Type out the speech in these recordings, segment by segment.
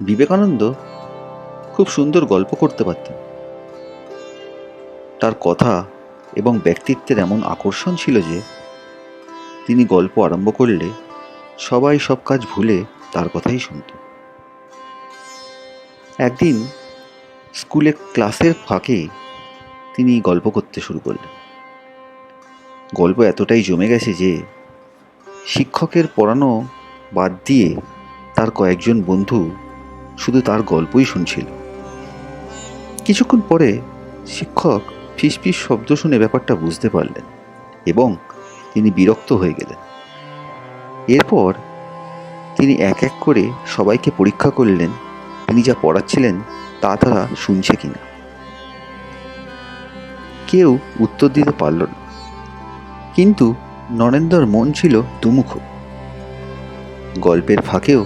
বিবেকানন্দ খুব সুন্দর গল্প করতে পারতেন। তার কথা এবং ব্যক্তিত্বের এমন আকর্ষণ ছিল যে, তিনি গল্প আরম্ভ করলে সবাই সব কাজ ভুলে তার কথাই শুনত একদিন স্কুলে ক্লাসের ফাঁকে তিনি গল্প করতে শুরু করলেন। গল্প এতটাই জমে গেছে যে, শিক্ষকের পড়ানো বাদ দিয়ে তার কয়েকজন বন্ধু শুধু তার গল্পই শুনছিল। কিছুক্ষণ পরে শিক্ষক ফিসফিস শব্দ শুনে ব্যাপারটা বুঝতে পারলেন এবং তিনি বিরক্ত হয়ে গেলেন। এরপর তিনি এক এক করে সবাইকে পরীক্ষা করলেন, তিনি যা পড়াচ্ছিলেন তা তারা শুনছে কিনা। কেউ উত্তর দিতে পারল না, কিন্তু নরেন্দ্রর মন ছিল দুমুখ। গল্পের ফাঁকেও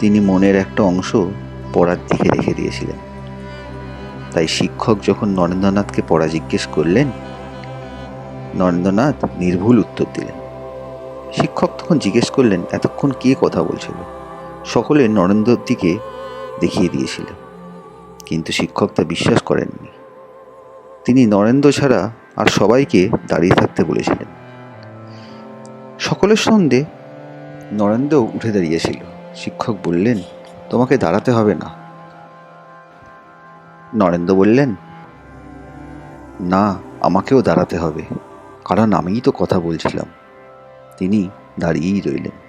তিনি মনের একটা অংশ পড়ার দিকে রেখে দিয়েছিলেন। তাই শিক্ষক যখন নরেন্দ্রনাথকে পড়া জিজ্ঞেস করলেন, নরেন্দ্রনাথ নির্ভুল উত্তর দিলেন। শিক্ষক তখন জিজ্ঞেস করলেন, এতক্ষণ কে কথা বলছিল? সকলে নরেন্দ্রর দিকে দেখিয়ে দিয়েছিল কিন্তু শিক্ষক তা বিশ্বাস করেননি। তিনি নরেন্দ্র ছাড়া আর সবাইকে দাঁড়িয়ে থাকতে বলেছিলেন। সকলের সঙ্গে নরেন্দ্র উঠে দাঁড়িয়েছিল। শিক্ষক বললেন, তোমাকে দাঁড়াতে হবে না। নরেন্দ্র বললেন, না, আমাকেও দাঁড়াতে হবে। কারণ আমিই তো কথা বলছিলাম। তিনি দাঁড়িয়েই রইলেন।